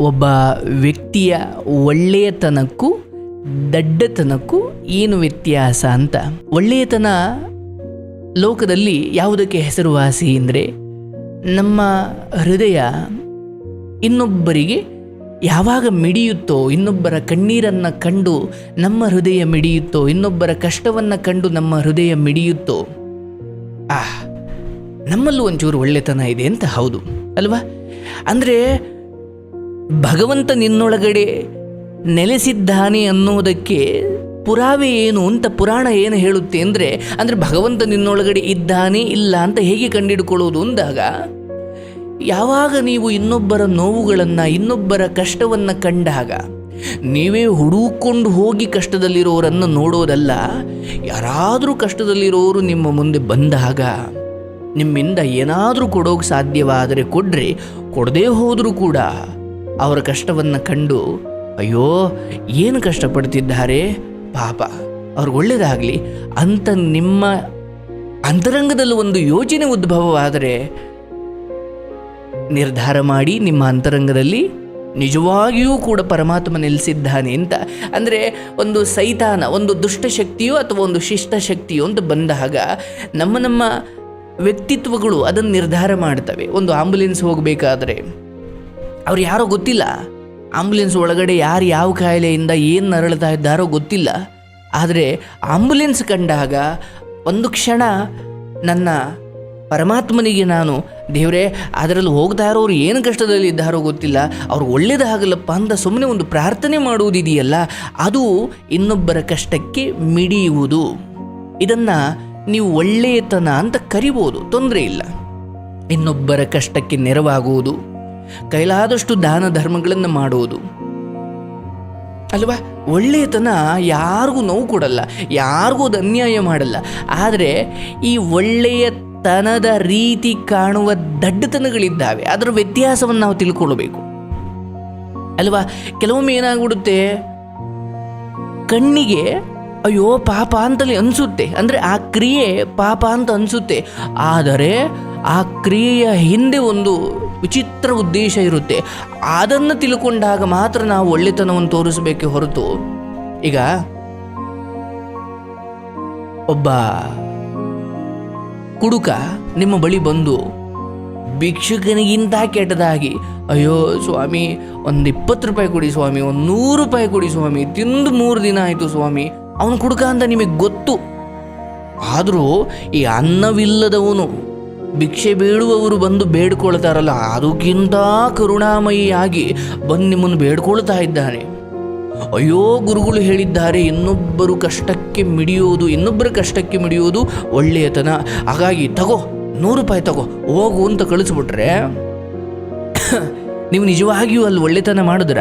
ಒಬ್ಬ ವ್ಯಕ್ತಿಯ ಒಳ್ಳೆಯತನಕ್ಕೂ ದಡ್ಡತನಕ್ಕೂ ಏನು ವ್ಯತ್ಯಾಸ ಅಂತ? ಒಳ್ಳೆಯತನ ಲೋಕದಲ್ಲಿ ಯಾವುದಕ್ಕೆ ಹೆಸರುವಾಸಿ ಅಂದರೆ ನಮ್ಮ ಹೃದಯ ಇನ್ನೊಬ್ಬರಿಗೆ ಯಾವಾಗ ಮಿಡಿಯುತ್ತೋ, ಇನ್ನೊಬ್ಬರ ಕಣ್ಣೀರನ್ನು ಕಂಡು ನಮ್ಮ ಹೃದಯ ಮಿಡಿಯುತ್ತೋ, ಇನ್ನೊಬ್ಬರ ಕಷ್ಟವನ್ನು ಕಂಡು ನಮ್ಮ ಹೃದಯ ಮಿಡಿಯುತ್ತೋ? ಆ ನಮ್ಮಲ್ಲೂ ಒಂಚೂರು ಒಳ್ಳೆತನ ಇದೆ ಅಂತ ಹೌದು, ಅಲ್ವಾ? ಅಂದರೆ ಭಗವಂತ ನಿನ್ನೊಳಗಡೆ ನೆಲೆಸಿದ್ದಾನೆ ಅನ್ನೋದಕ್ಕೆ ಪುರಾವೆ ಏನು ಅಂತ ಪುರಾಣ ಏನು ಹೇಳುತ್ತೆ ಅಂದರೆ ಅಂದರೆ ಭಗವಂತ ನಿನ್ನೊಳಗಡೆ ಇದ್ದಾನೆ ಇಲ್ಲ ಅಂತ ಹೇಗೆ ಕಂಡಿಡ್ಕೊಳ್ಳೋದು ಅಂದಾಗ, ಯಾವಾಗ ನೀವು ಇನ್ನೊಬ್ಬರ ನೋವುಗಳನ್ನು, ಇನ್ನೊಬ್ಬರ ಕಷ್ಟವನ್ನು ಕಂಡಾಗ, ನೀವೇ ಹುಡುಕೊಂಡು ಹೋಗಿ ಕಷ್ಟದಲ್ಲಿರೋರನ್ನು ನೋಡೋದಲ್ಲ, ಯಾರಾದರೂ ಕಷ್ಟದಲ್ಲಿರೋರು ನಿಮ್ಮ ಮುಂದೆ ಬಂದಾಗ, ನಿಮ್ಮಿಂದ ಏನಾದರೂ ಕೊಡೋಕೆ ಸಾಧ್ಯವಾದರೆ ಕೊಡ್ರಿ, ಕೊಡದೇ ಹೋದರೂ ಕೂಡ ಅವರ ಕಷ್ಟವನ್ನು ಕಂಡು, ಅಯ್ಯೋ, ಏನು ಕಷ್ಟಪಡ್ತಿದ್ದಾರೆ? ಪಾಪ, ಅವ್ರಿಗೆ ಒಳ್ಳೆಯದಾಗಲಿ ಅಂತ ನಿಮ್ಮ ಅಂತರಂಗದಲ್ಲಿ ಒಂದು ಯೋಜನೆ ಉದ್ಭವವಾದರೆ, ನಿರ್ಧಾರ ಮಾಡಿ ನಿಮ್ಮ ಅಂತರಂಗದಲ್ಲಿ ನಿಜವಾಗಿಯೂ ಕೂಡ ಪರಮಾತ್ಮ ನೆಲೆಸಿದ್ದಾನೆ ಅಂತ. ಅಂದರೆ ಒಂದು ಸೈತಾನ, ಒಂದು ದುಷ್ಟಶಕ್ತಿಯೋ ಅಥವಾ ಒಂದು ಶಿಷ್ಟಶಕ್ತಿಯೋ ಅಂತ ಬಂದಾಗ ನಮ್ಮ ನಮ್ಮ ವ್ಯಕ್ತಿತ್ವಗಳು ಅದನ್ನು ನಿರ್ಧಾರ ಮಾಡ್ತವೆ. ಒಂದು ಆಂಬುಲೆನ್ಸ್ ಹೋಗಬೇಕಾದ್ರೆ. ಅವ್ರು ಯಾರೋ ಗೊತ್ತಿಲ್ಲ. ಆಂಬುಲೆನ್ಸ್ ಒಳಗಡೆ ಯಾರು ಯಾವ ಕಾಯಿಲೆಯಿಂದ ಏನು ನರಳ್ತಾ ಇದ್ದಾರೋ ಗೊತ್ತಿಲ್ಲ. ಆದರೆ ಆಂಬುಲೆನ್ಸ್ ಕಂಡಾಗ ಒಂದು ಕ್ಷಣ ನನ್ನ ಪರಮಾತ್ಮನಿಗೆ ನಾನು, ದೇವರೇ, ಅದರಲ್ಲಿ ಹೋಗ್ತಾ ಇರೋರು ಏನು ಕಷ್ಟದಲ್ಲಿ ಇದ್ದಾರೋ ಗೊತ್ತಿಲ್ಲ. ಅವ್ರು ಒಳ್ಳೇದಾಗಲಪ್ಪ ಅಂತ ಸುಮ್ಮನೆ ಒಂದು ಪ್ರಾರ್ಥನೆ ಮಾಡುವುದಿದೆಯಲ್ಲ, ಅದು ಇನ್ನೊಬ್ಬರ ಕಷ್ಟಕ್ಕೆ ಮಿಡಿಯುವುದು. ಇದನ್ನು ನೀವು ಒಳ್ಳೆಯತನ ಅಂತ ಕರಿಬೋದು, ತೊಂದರೆ ಇಲ್ಲ. ಇನ್ನೊಬ್ಬರ ಕಷ್ಟಕ್ಕೆ ನೆರವಾಗುವುದು. ಕೈಲಾದಷ್ಟು ದಾನ ಧರ್ಮಗಳನ್ನು ಮಾಡುವುದು. ಅಲ್ವಾ? ಒಳ್ಳೆಯತನ ಯಾರಿಗೂ ನೋವು ಕೊಡಲ್ಲ, ಯಾರಿಗೂ ಅದು ಅನ್ಯಾಯ ಮಾಡಲ್ಲ. ಆದರೆ ಈ ಒಳ್ಳೆಯತನದ ರೀತಿ ಕಾಣುವ ದಡ್ಡತನಗಳಿದ್ದಾವೆ. ಅದರ ವ್ಯತ್ಯಾಸವನ್ನು ನಾವು ತಿಳ್ಕೊಳ್ಬೇಕು. ಅಲ್ವಾ? ಕೆಲವೊಮ್ಮೆ ಏನಾಗ್ಬಿಡುತ್ತೆ? ಕಣ್ಣಿಗೆ, ಅಯ್ಯೋ, ಪಾಪ ಅಂತಲೇ ಅನಿಸುತ್ತೆ. ಅಂದರೆ ಆ ಕ್ರಿಯೆ ಪಾಪ ಅಂತ ಅನಿಸುತ್ತೆ. ಆದರೆ ಆ ಕ್ರಿಯೆಯ ಹಿಂದೆ ಒಂದು ವಿಚಿತ್ರ ಉದ್ದೇಶ ಇರುತ್ತೆ. ಅದನ್ನು ತಿಳ್ಕೊಂಡಾಗ ಮಾತ್ರ ನಾವು ಒಳ್ಳೆತನವನ್ನು ತೋರಿಸಬೇಕೆ ಹೊರತು. ಈಗ, ಒಬ್ಬ ಕುಡುಕ ನಿಮ್ಮ ಬಳಿ ಬಂದು ಭಿಕ್ಷುಕನಿಗಿಂತ ಕೆಟ್ಟದಾಗಿ, ಅಯ್ಯೋ ಸ್ವಾಮಿ, ಒಂದು ಇಪ್ಪತ್ತು ರೂಪಾಯಿ ಕೊಡಿ ಸ್ವಾಮಿ, ಒಂದು ನೂರು ರೂಪಾಯಿ ಕೊಡಿ ಸ್ವಾಮಿ, ತಿಂದು ಮೂರು ದಿನ ಆಯಿತು ಸ್ವಾಮಿ, ಅವನು ಕುಡುಕ ಅಂತ ನಿಮಗೆ ಗೊತ್ತು. ಆದರೂ ಈ ಅನ್ನವಿಲ್ಲದವನು ಭಿಕ್ಷೆ ಬೇಡುವವರು ಬಂದು ಬೇಡ್ಕೊಳ್ತಾರಲ್ಲ, ಅದಕ್ಕಿಂತ ಕರುಣಾಮಯಿಯಾಗಿ ಬಂದು ನಿಮ್ಮನ್ನು ಬೇಡ್ಕೊಳ್ತಾ ಇದ್ದಾನೆ. ಅಯ್ಯೋ, ಗುರುಗಳು ಹೇಳಿದ್ದಾರೆ, ಇನ್ನೊಬ್ಬರು ಕಷ್ಟಕ್ಕೆ ಮಿಡಿಯೋದು, ಇನ್ನೊಬ್ಬರ ಕಷ್ಟಕ್ಕೆ ಮಿಡಿಯೋದು ಒಳ್ಳೆಯತನ. ಹಾಗಾಗಿ ತಗೋ, ನೂರು ರೂಪಾಯಿ ತಗೋ, ಹೋಗು ಅಂತ ಕಳಿಸ್ಬಿಟ್ರೆ, ನೀವು ನಿಜವಾಗಿಯೂ ಅಲ್ಲಿ ಒಳ್ಳೆತನ ಮಾಡಿದ್ರ?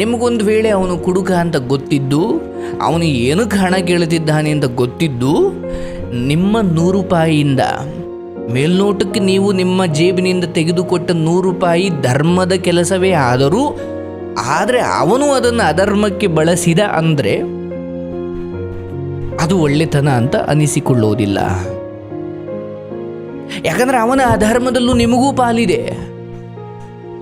ನಿಮಗೊಂದು ವೇಳೆ ಅವನು ಕುಡುಕ ಅಂತ ಗೊತ್ತಿದ್ದು, ಅವನು ಏನಕ್ಕೆ ಹಣ ಕೇಳುತ್ತಿದ್ದಾನೆ ಅಂತ ಗೊತ್ತಿದ್ದು ನಿಮ್ಮ ನೂರು ರೂಪಾಯಿಯಿಂದ ಮೇಲ್ನೋಟಕ್ಕೆ ನೀವು ನಿಮ್ಮ ಜೇಬಿನಿಂದ ತೆಗೆದುಕೊಟ್ಟ ನೂರು ರೂಪಾಯಿ ಧರ್ಮದ ಕೆಲಸವೇ ಆದರೂ, ಆದರೆ ಅವನು ಅದನ್ನು ಅಧರ್ಮಕ್ಕೆ ಬಳಸಿದ ಅಂದರೆ ಅದು ಒಳ್ಳೆತನ ಅಂತ ಅನಿಸಿಕೊಳ್ಳುವುದಿಲ್ಲ ಯಾಕಂದ್ರೆ ಅವನ ಅಧರ್ಮದಲ್ಲೂ ನಿಮಗೂ ಪಾಲಿದೆ.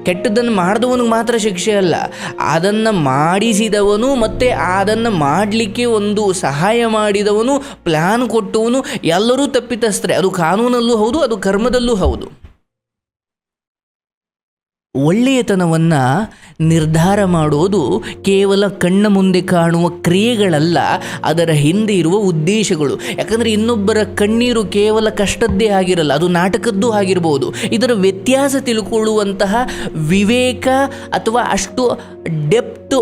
ಕೆಟ್ಟದ್ದನ್ನು ಮಾಡಿದವನಿಗೆ ಮಾತ್ರ ಶಿಕ್ಷೆ ಅಲ್ಲ. ಅದನ್ನು ಮಾಡಿಸಿದವನು ಮತ್ತು ಅದನ್ನು ಮಾಡಲಿಕ್ಕೆ ಒಂದು ಸಹಾಯ ಮಾಡಿದವನು ಪ್ಲ್ಯಾನ್ ಕೊಟ್ಟವನು, ಎಲ್ಲರೂ ತಪ್ಪಿತಸ್ತ್ರೆ ಅದು ಕಾನೂನಲ್ಲೂ ಹೌದು, ಅದು ಕರ್ಮದಲ್ಲೂ ಹೌದು. ಒಳ್ಳೆಯತನವನ್ನು ನಿರ್ಧಾರ ಮಾಡೋದು ಕೇವಲ ಕಣ್ಣ ಮುಂದೆ ಕಾಣುವ ಕ್ರಿಯೆಗಳಲ್ಲ, ಅದರ ಹಿಂದೆ ಇರುವ ಉದ್ದೇಶಗಳು. ಯಾಕಂದರೆ ಇನ್ನೊಬ್ಬರ ಕಣ್ಣೀರು ಕೇವಲ ಕಷ್ಟದ್ದೇ ಆಗಿರಲ್ಲ, ಅದು ನಾಟಕದ್ದು ಆಗಿರ್ಬೋದು. ಇದರ ವ್ಯತ್ಯಾಸ ತಿಳ್ಕೊಳ್ಳುವಂತಹ ವಿವೇಕ ಅಥವಾ ಅಷ್ಟು ಡೆಪ್ತ್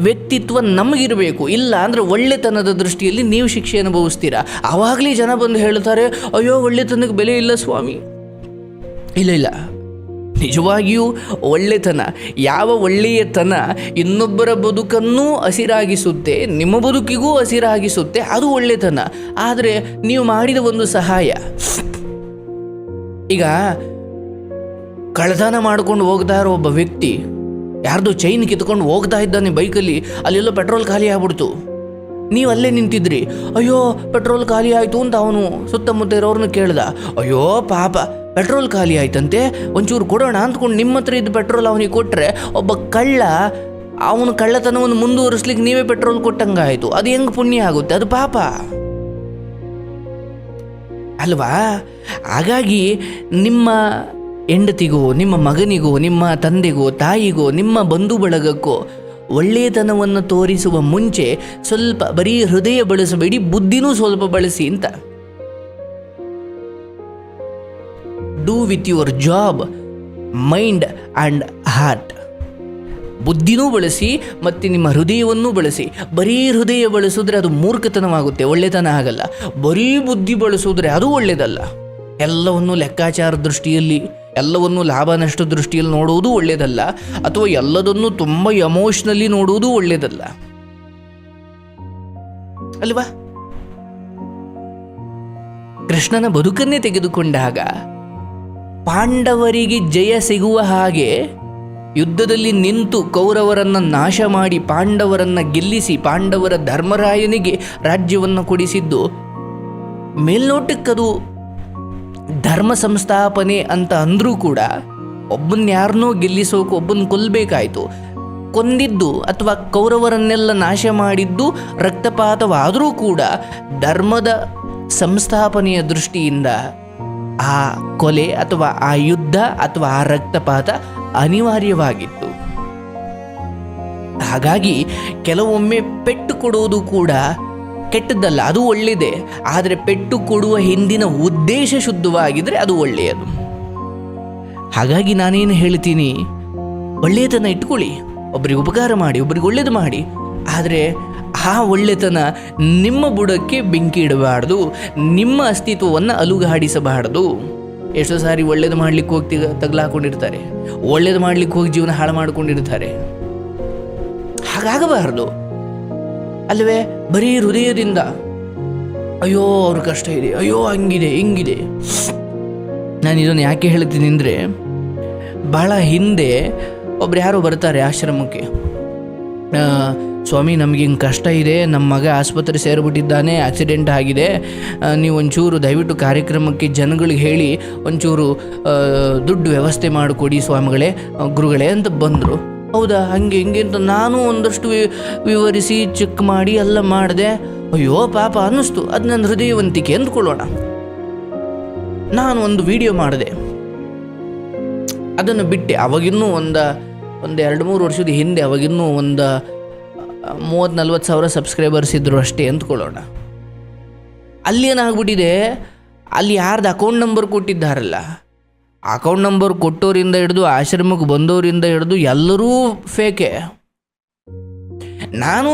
ವ್ಯಕ್ತಿತ್ವ ನಮಗಿರಬೇಕು. ಇಲ್ಲ ಅಂದರೆ ಒಳ್ಳೆತನದ ದೃಷ್ಟಿಯಲ್ಲಿ ನೀವು ಶಿಕ್ಷೆ ಅನುಭವಿಸ್ತೀರಾ? ಆವಾಗಲೇ ಜನ ಬಂದು ಹೇಳ್ತಾರೆ ಅಯ್ಯೋ, ಒಳ್ಳೆತನಕ್ಕೆ ಬೆಲೆ ಇಲ್ಲ ಸ್ವಾಮಿ. ಇಲ್ಲ ಇಲ್ಲ. ನಿಜವಾಗಿಯೂ ಒಳ್ಳೆತನ. ಯಾವ ಒಳ್ಳೆಯತನ ಇನ್ನೊಬ್ಬರ ಬದುಕನ್ನೂ ಹಸಿರಾಗಿಸುತ್ತೆ, ನಿಮ್ಮ ಬದುಕಿಗೂ ಹಸಿರಾಗಿಸುತ್ತೆ, ಅದು ಒಳ್ಳೆತನ. ಆದರೆ ನೀವು ಮಾಡಿದ ಒಂದು ಸಹಾಯ. ಈಗ ಕಳ್ಳತನ ಮಾಡ್ಕೊಂಡು ಹೋಗ್ತಾ ಇರೋ ಒಬ್ಬ ವ್ಯಕ್ತಿ, ಯಾರ್ದು ಚೈನ್ ಕಿತ್ಕೊಂಡು ಹೋಗ್ತಾ ಇದ್ದಾನೆ ಬೈಕಲ್ಲಿ, ಅಲ್ಲೆಲ್ಲೋ ಪೆಟ್ರೋಲ್ ಖಾಲಿ ಆಗ್ಬಿಡ್ತು. ನೀವು ಅಲ್ಲೇ ನಿಂತಿದ್ರಿ. ಅಯ್ಯೋ, ಪೆಟ್ರೋಲ್ ಖಾಲಿ ಆಯಿತು ಅಂತ ಅವನು ಸುತ್ತಮುತ್ತ ಇರೋರನ್ನ ಕೇಳ್ದ. ಅಯ್ಯೋ, ಪಾಪ, ಪೆಟ್ರೋಲ್ ಖಾಲಿ ಆಯ್ತಂತೆ, ಒಂಚೂರು ಕೊಡೋಣ ಅಂದ್ಕೊಂಡು ನಿಮ್ಮ ಹತ್ರ ಇದ್ದ ಪೆಟ್ರೋಲ್ ಅವನಿಗೆ ಕೊಟ್ಟರೆ ಒಬ್ಬ ಕಳ್ಳ, ಅವನ ಕಳ್ಳತನವನ್ನು ಮುಂದುವರಿಸ್ಲಿಕ್ಕೆ ನೀವೇ ಪೆಟ್ರೋಲ್ ಕೊಟ್ಟಂಗಾಯಿತು ಅದು ಹೆಂಗೆ ಪುಣ್ಯ ಆಗುತ್ತೆ? ಅದು ಪಾಪ. ಅಲ್ವಾ? ಹಾಗಾಗಿ ನಿಮ್ಮ ಹೆಂಡತಿಗೋ, ನಿಮ್ಮ ಮಗನಿಗೋ, ನಿಮ್ಮ ತಂದೆಗೋ, ತಾಯಿಗೋ, ನಿಮ್ಮ ಬಂಧು ಬಳಗಕ್ಕೋ ಒಳ್ಳೆಯತನವನ್ನು ತೋರಿಸುವ ಮುಂಚೆ ಸ್ವಲ್ಪ ಬರೀ ಹೃದಯ ಬಳಸಬೇಡಿ, ಬುದ್ಧಿನೂ ಸ್ವಲ್ಪ ಬಳಸಿ ಅಂತ. Do with your job mind and heart ಬುದ್ಧಿನೂ ಬಳಸಿ ಮತ್ತು ನಿಮ್ಮ ಹೃದಯವನ್ನು ಬಳಸಿ. ಬರೀ ಹೃದಯ ಬಳಸಿದ್ರೆ ಅದು ಮೂರ್ಖತನವಾಗುತ್ತೆ, ಒಳ್ಳೆತನ ಆಗಲ್ಲ. ಬರೀ ಬುದ್ಧಿ ಬಳಸಿದ್ರೆ ಅದು ಒಳ್ಳೆಯದಲ್ಲ ಎಲ್ಲವನ್ನು ಲೆಕ್ಕಾಚಾರ ದೃಷ್ಟಿಯಲ್ಲಿ ಎಲ್ಲವನ್ನು ಲಾಭ ನಷ್ಟ ದೃಷ್ಟಿಯಲ್ಲಿ ನೋಡುವುದು ಒಳ್ಳೆಯದಲ್ಲ, ಅಥವಾ ಎಲ್ಲದನ್ನು ತುಂಬ ಎಮೋಷ್ನಲ್ಲಿ ನೋಡುವುದು ಒಳ್ಳೆಯದಲ್ಲ? ಅಲ್ವಾ? ಕೃಷ್ಣನ ಬದುಕನ್ನೇ ತೆಗೆದುಕೊಂಡಾಗ ಪಾಂಡವರಿಗೆ ಜಯ ಸಿಗುವ ಹಾಗೆ ಯುದ್ಧದಲ್ಲಿ ನಿಂತು ಕೌರವರನ್ನ ನಾಶ ಮಾಡಿ ಪಾಂಡವರನ್ನ ಗೆಲ್ಲಿಸಿ ಪಾಂಡವರ ಧರ್ಮರಾಯನಿಗೆ ರಾಜ್ಯವನ್ನು ಕೊಡಿಸಿದ್ದು ಮೇಲ್ನೋಟಕ್ಕದು ಧರ್ಮ ಸಂಸ್ಥಾಪನೆ ಅಂತ ಅಂದರೂ ಕೂಡ ಒಬ್ಬನ ಯಾರನ್ನೋ ಗೆಲ್ಲಿಸೋಕೆ ಒಬ್ಬನ ಕೊಲ್ಲಬೇಕಾಯಿತು ಕೊಂದಿದ್ದು ಅಥವಾ ಕೌರವರನ್ನೆಲ್ಲ ನಾಶ ಮಾಡಿದ್ದು ರಕ್ತಪಾತವಾದರೂ ಕೂಡ ಧರ್ಮದ ಸಂಸ್ಥಾಪನೆಯ ದೃಷ್ಟಿಯಿಂದ ಆ ಕೊಲೆ ಅಥವಾ ಆ ಯುದ್ಧ ಅಥವಾ ಆ ರಕ್ತಪಾತ ಅನಿವಾರ್ಯವಾಗಿತ್ತು. ಹಾಗಾಗಿ ಕೆಲವೊಮ್ಮೆ ಪೆಟ್ಟು ಕೊಡುವುದು ಕೂಡ ಕೆಟ್ಟದ್ದಲ್ಲ, ಅದು ಒಳ್ಳೆಯದೇ. ಆದರೆ ಪೆಟ್ಟು ಕೊಡುವ ಹಿಂದಿನ ಉದ್ದೇಶ ಶುದ್ಧವಾಗಿದ್ದರೆ ಅದು ಒಳ್ಳೆಯದು. ಹಾಗಾಗಿ ನಾನೇನು ಹೇಳ್ತೀನಿ ಒಳ್ಳೆಯತನ ಇಟ್ಕೊಳ್ಳಿ ಒಬ್ಬರಿಗೆ ಉಪಕಾರ ಮಾಡಿ ಒಬ್ಬರಿಗೆ ಒಳ್ಳೇದು ಮಾಡಿ. ಆದರೆ ಆ ಒಳ್ಳೆತನ ನಿಮ್ಮ ಬುಡಕ್ಕೆ ಬೆಂಕಿ ಇಡಬಾರ್ದು, ನಿಮ್ಮ ಅಸ್ತಿತ್ವವನ್ನು ಅಲುಗಾಡಿಸಬಾರ್ದು. ಎಷ್ಟೋ ಸಾರಿ ಒಳ್ಳೇದು ಮಾಡ್ಲಿಕ್ಕೆ ಹೋಗಿ ತಗ್ಲಾಕೊಂಡಿರ್ತಾರೆ. ಒಳ್ಳೇದು ಮಾಡ್ಲಿಕ್ಕೆ ಹೋಗಿ ಜೀವನ ಹಾಳು ಮಾಡ್ಕೊಂಡಿರ್ತಾರೆ. ಹಾಗಾಗಬಾರದು. ಅಲ್ವೇ? ಬರೀ ಹೃದಯದಿಂದ. ಅಯ್ಯೋ, ಅವ್ರ ಕಷ್ಟ ಇದೆ. ಅಯ್ಯೋ, ಹಂಗಿದೆ, ಹಿಂಗಿದೆ. ನಾನು ಇದನ್ನು ಯಾಕೆ ಹೇಳ್ತೀನಿ ಅಂದರೆ ಭಾಳ ಹಿಂದೆ ಒಬ್ರು ಯಾರೋ ಬರ್ತಾರೆ ಆಶ್ರಮಕ್ಕೆ. ಸ್ವಾಮಿ, ನಮಗೆ ಹಿಂಗೆ ಕಷ್ಟ ಇದೆ. ನಮ್ಮ ಮಗ ಆಸ್ಪತ್ರೆ ಸೇರಿಬಿಟ್ಟಿದ್ದಾನೆ ಆಕ್ಸಿಡೆಂಟ್ ಆಗಿದೆ. ನೀವು ಒಂಚೂರು ದಯವಿಟ್ಟು ಕಾರ್ಯಕ್ರಮಕ್ಕೆ ಜನಗಳಿಗೆ ಹೇಳಿ, ಒಂಚೂರು ದುಡ್ಡು ವ್ಯವಸ್ಥೆ ಮಾಡಿಕೊಡಿ ಸ್ವಾಮಿಗಳೇ ಗುರುಗಳೇ ಅಂತ ಬಂದರು. ಹೌದಾ? ಹಂಗೆ ಹಿಂಗೆ ಅಂತ ನಾನು ಒಂದಷ್ಟು ವಿವರಿಸಿ ಚೆಕ್ ಮಾಡಿ ಎಲ್ಲ ಮಾಡಿದೆ. ಅಯ್ಯೋ, ಪಾಪ ಅನ್ನಿಸ್ತು. ಅದು ನನ್ನ ಹೃದಯವಂತಿಕೆ ಅಂದ್ಕೊಳ್ಳೋಣ. ನಾನು ಒಂದು ವಿಡಿಯೋ ಮಾಡಿದೆ. ಅದನ್ನು ಬಿಟ್ಟೆ. ಅವಾಗಿನ್ನೂ ಒಂದು ಒಂದು ಎರಡು ಮೂರು ವರ್ಷದ ಹಿಂದೆ ಅವಾಗಿನ್ನೂ ಒಂದು ಮೂವತ್ತು ನಲ್ವತ್ತು ಸಾವಿರ ಸಬ್ಸ್ಕ್ರೈಬರ್ಸ್ ಇದ್ದರು ಅಷ್ಟೇ ಅಂದ್ಕೊಳ್ಳೋಣ. ಅಲ್ಲಿ ಏನಾಗ್ಬಿಟ್ಟಿದೆ? ಅಲ್ಲಿ ಯಾರ್ದು ಅಕೌಂಟ್ ನಂಬರ್ ಕೊಟ್ಟಿದ್ದಾರಲ್ಲ? ಅಕೌಂಟ್ ನಂಬರ್ ಕೊಟ್ಟೋರಿಂದ ಹಿಡಿದು ಆಶ್ರಮಕ್ಕೆ ಬಂದವರಿಂದ ಹಿಡಿದು ಎಲ್ಲರೂ ಫೇಕೆ. ನಾನು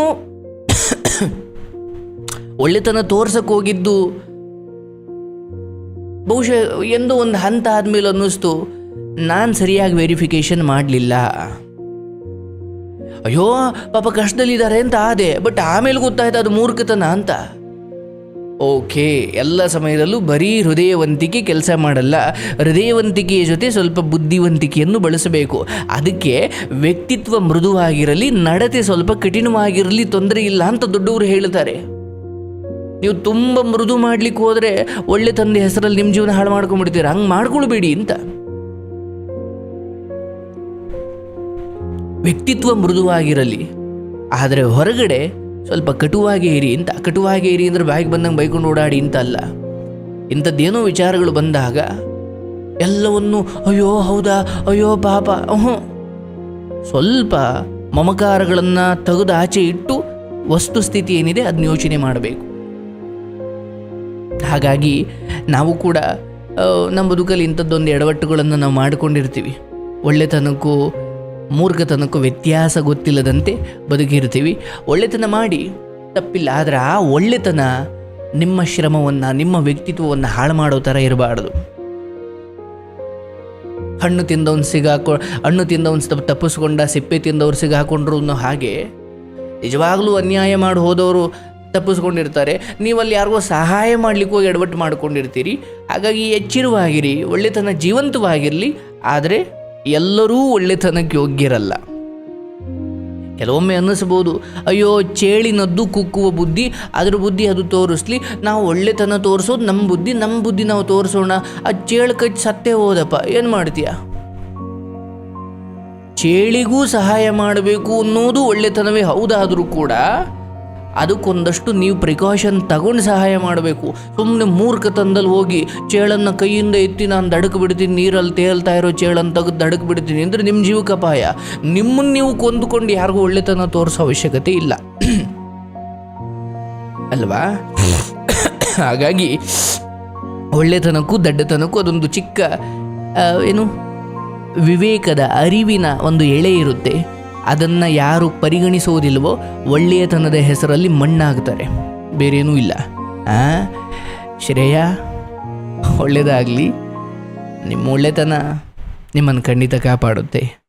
ಒಳ್ಳೆತನ ತೋರ್ಸಕ್ಕೆ ಹೋಗಿದ್ದು ಬಹುಶಃ ಎಂದು ಒಂದು ಹಂತ ಆದಮೇಲೆ ಅನ್ನಿಸ್ತು. ನಾನು ಸರಿಯಾಗಿ ವೆರಿಫಿಕೇಶನ್ ಮಾಡಲಿಲ್ಲ. ಅಯ್ಯೋ, ಪಾಪ ಕಷ್ಟದಲ್ಲಿದ್ದಾರೆ ಅಂತ ಆದೆ, ಬಟ್ ಆಮೇಲೆ ಗೊತ್ತಾಯ್ತು ಅದು ಮೂರ್ಖತನ ಅಂತ. ಓಕೆ, ಎಲ್ಲ ಸಮಯದಲ್ಲೂ ಬರೀ ಹೃದಯವಂತಿಕೆ ಕೆಲಸ ಮಾಡಲ್ಲ, ಹೃದಯವಂತಿಕೆಯ ಜೊತೆ ಸ್ವಲ್ಪ ಬುದ್ಧಿವಂತಿಕೆಯನ್ನು ಬಳಸಬೇಕು. ಅದಕ್ಕೆ ವ್ಯಕ್ತಿತ್ವ ಮೃದುವಾಗಿರಲಿ, ನಡತೆ ಸ್ವಲ್ಪ ಕಠಿಣವಾಗಿರಲಿ, ತೊಂದರೆ ಇಲ್ಲ ಅಂತ ದೊಡ್ಡವರು ಹೇಳ್ತಾರೆ ನೀವು ತುಂಬ ಮೃದು ಮಾಡಲಿಕ್ಕೆ ಹೋದರೆ ಒಳ್ಳೆ ತಂದೆ ಹೆಸರಲ್ಲಿ ನಿಮ್ಮ ಜೀವನ ಹಾಳು ಮಾಡ್ಕೊಂಡ್ಬಿಡ್ತೀರ? ಹಂಗೆ ಮಾಡ್ಕೊಳ್ಬೇಡಿ ಅಂತ. ವ್ಯಕ್ತಿತ್ವ ಮೃದುವಾಗಿರಲಿ, ಆದರೆ ಹೊರಗಡೆ ಸ್ವಲ್ಪ ಕಟುವಾಗಿ ಇರಿ ಇಂಥ ಕಟುವಾಗಿ ಇರಿ ಅಂದ್ರೆ ಬಾಯಿಗೆ ಬಂದಂಗೆ ಬೈಕೊಂಡು ಓಡಾಡಿ ಅಂತ ಅಲ್ಲ ಇಂಥದ್ದೇನೋ ವಿಚಾರಗಳು ಬಂದಾಗ ಎಲ್ಲವನ್ನು, ಅಯ್ಯೋ, ಹೌದಾ? ಅಯ್ಯೋ, ಪಾಪ. ಹ್ಞೂ ಸ್ವಲ್ಪ ಮಮಕಾರಗಳನ್ನು ತೆಗೆದು ಆಚೆ ಇಟ್ಟು ವಸ್ತುಸ್ಥಿತಿ ಏನಿದೆ ಅದನ್ನ ಯೋಚನೆ ಮಾಡಬೇಕು. ಹಾಗಾಗಿ ನಾವು ಕೂಡ ನಮ್ಮ ಬದುಕಲ್ಲಿ ಇಂಥದ್ದೊಂದು ಎಡವಟ್ಟುಗಳನ್ನು ನಾವು ಮಾಡಿಕೊಂಡಿರ್ತೀವಿ. ಒಳ್ಳೆತನಕ್ಕೂ ಮೂರ್ಖತನಕ್ಕೂ ವ್ಯತ್ಯಾಸ ಗೊತ್ತಿಲ್ಲದಂತೆ ಬದುಕಿರ್ತೀವಿ ಒಳ್ಳೆತನ ಮಾಡಿ, ತಪ್ಪಿಲ್ಲ, ಆದರೆ ಆ ಒಳ್ಳೆತನ ನಿಮ್ಮ ಶ್ರಮವನ್ನು, ನಿಮ್ಮ ವ್ಯಕ್ತಿತ್ವವನ್ನು ಹಾಳು ಮಾಡೋ ಥರ ಇರಬಾರ್ದು. ಹಣ್ಣು ತಿಂದವನು ಸಿಗಾಕೊ, ಹಣ್ಣು ತಿಂದವನು ತಪ್ಪು ತಪ್ಪಿಸ್ಕೊಂಡ, ಸಿಪ್ಪೆ ತಿಂದವ್ರು ಸಿಗಾಕೊಂಡ್ರು ಹಾಗೆ ನಿಜವಾಗ್ಲೂ ಅನ್ಯಾಯ ಮಾಡಿ ಹೋದವರು ತಪ್ಪಿಸ್ಕೊಂಡಿರ್ತಾರೆ. ನೀವಲ್ಲಿ ಯಾರಿಗೋ ಸಹಾಯ ಮಾಡಲಿಕ್ಕೂ ಎಡವಟ್ಟು ಮಾಡ್ಕೊಂಡಿರ್ತೀರಿ. ಹಾಗಾಗಿ ಎಚ್ಚರವಾಗಿರಿ, ಒಳ್ಳೆತನ ಜೀವಂತವಾಗಿರಲಿ, ಆದರೆ ಎಲ್ಲರೂ ಒಳ್ಳೆತನಕ್ಕೆ ಯೋಗ್ಯರಲ್ಲ. ಕೆಲವೊಮ್ಮೆ ಅನ್ನಿಸ್ಬೋದು ಅಯ್ಯೋ ಚೇಳಿನದ್ದು ಕುಕ್ಕುವ ಬುದ್ಧಿ, ಅದ್ರ ಬುದ್ಧಿ ಅದು ತೋರಿಸ್ಲಿ, ನಾವು ಒಳ್ಳೆತನ ತೋರಿಸೋದು ನಮ್ಮ ಬುದ್ಧಿ ನಮ್ಮ ಬುದ್ಧಿ ನಾವು ತೋರಿಸೋಣ, ಆ ಚೇಳು ಕಚ್ಚಿ ಸತ್ತೇ ಹೋದಪ್ಪ, ಏನು ಮಾಡ್ತೀಯ? ಚೇಳಿಗೂ ಸಹಾಯ ಮಾಡಬೇಕು ಅನ್ನೋದು ಒಳ್ಳೆತನವೇ, ಹೌದಾದರೂ ಕೂಡ ಅದಕ್ಕೊಂದಷ್ಟು ನೀವು ಪ್ರಿಕಾಷನ್ ತಗೊಂಡು ಸಹಾಯ ಮಾಡಬೇಕು. ಸುಮ್ಮನೆ ಮೂರ್ಖತನದಲ್ಲಿ ಹೋಗಿ ಚೇಳನ್ನು ಕೈಯಿಂದ ಎತ್ತಿ ನಾನು ದಡಕ್ ಬಿಡ್ತೀನಿ ನೀರಲ್ಲಿ ತೇಲ್ತಾ ಇರೋ ಚೇಳನ್ನು ತೆಗೆದು ದಡಕ್ ಬಿಡ್ತೀನಿ ಅಂದರೆ ನಿಮ್ಮ ಜೀವಕ್ಕೆ ಅಪಾಯ ನಿಮ್ಮನ್ನು ನೀವು ಕೊಂದುಕೊಂಡು ಯಾರಿಗೂ ಒಳ್ಳೆತನ ತೋರಿಸೋ ಅವಶ್ಯಕತೆ ಇಲ್ಲ. ಅಲ್ವಾ? ಹಾಗಾಗಿ ಒಳ್ಳೆತನಕ್ಕೂ ದಡ್ಡತನಕ್ಕೂ ಅದೊಂದು ಚಿಕ್ಕ ಏನು ವಿವೇಕದ ಅರಿವಿನ ಒಂದು ಎಳೆ ಇರುತ್ತೆ. ಅದನ್ನು ಯಾರು ಪರಿಗಣಿಸೋದಿಲ್ವೋ ಒಳ್ಳೆಯತನದ ಹೆಸರಲ್ಲಿ ಮಣ್ಣಾಗ್ತಾರೆ ಬೇರೇನೂ ಇಲ್ಲ. ಆ? ಶ್ರೇಯ ಒಳ್ಳೆಯದಾಗಲಿ ನಿಮ್ಮ ಒಳ್ಳೆತನ ನಿಮ್ಮನ್ನು ಖಂಡಿತ ಕಾಪಾಡುತ್ತೆ.